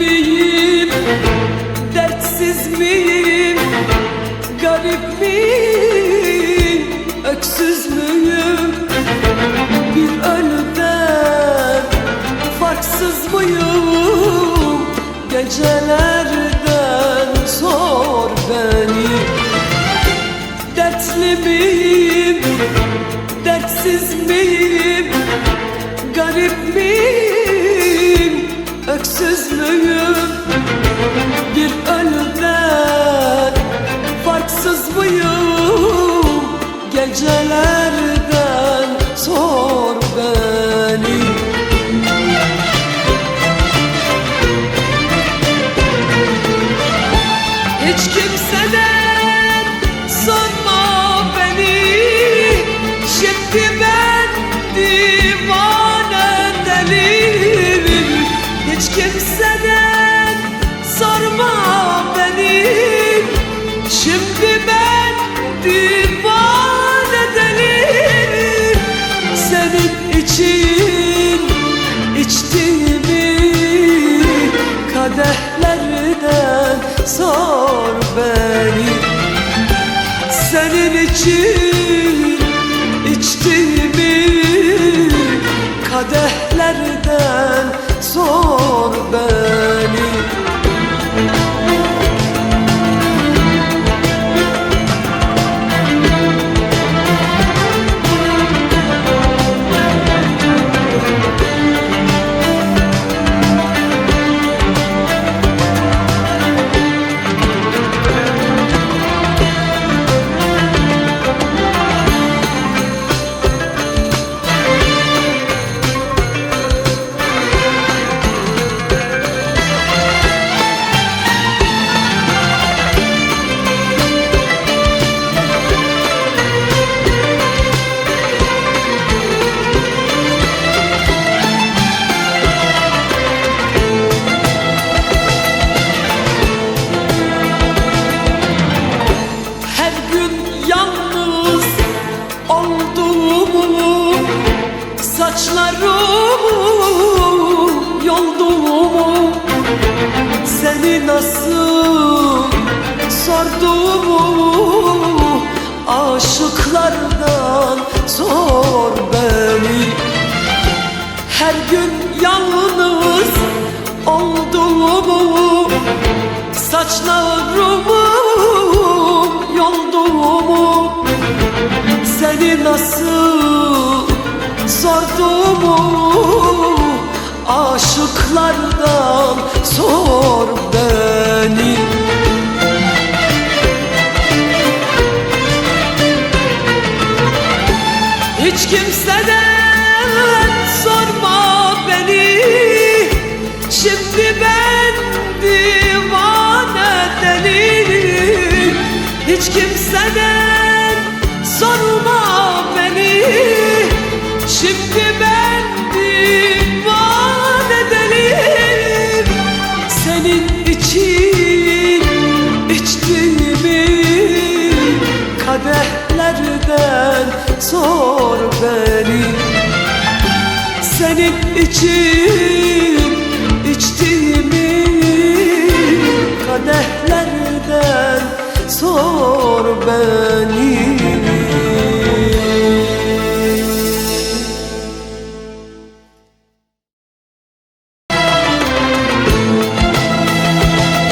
miyim? Dertsiz miyim? Garip miyim? Öksüz müyüm? Bir ölüden farksız mıyım? Gecelerden sor beni Dertli miyim? Dertsiz miyim? Hiç kimseden sorma beni. Şimdi ben divane deliyim. Hiç kimseden sorma beni. Şimdi ben divane deliyim. Senin için içtiğimi kadehlerden sor beni Senin için Saçlarımı yolduğumu Seni nasıl sorduğumu Aşıklardan sor beni. Her gün yalnız olduğumu Saçlarımı yolduğumu Seni nasıl sorduğumu Aşıklardan sor beni. Hiç kimseden için içtiğimi kadehlerden sor beni. Senin için içtiğimi kadehlerden sor beni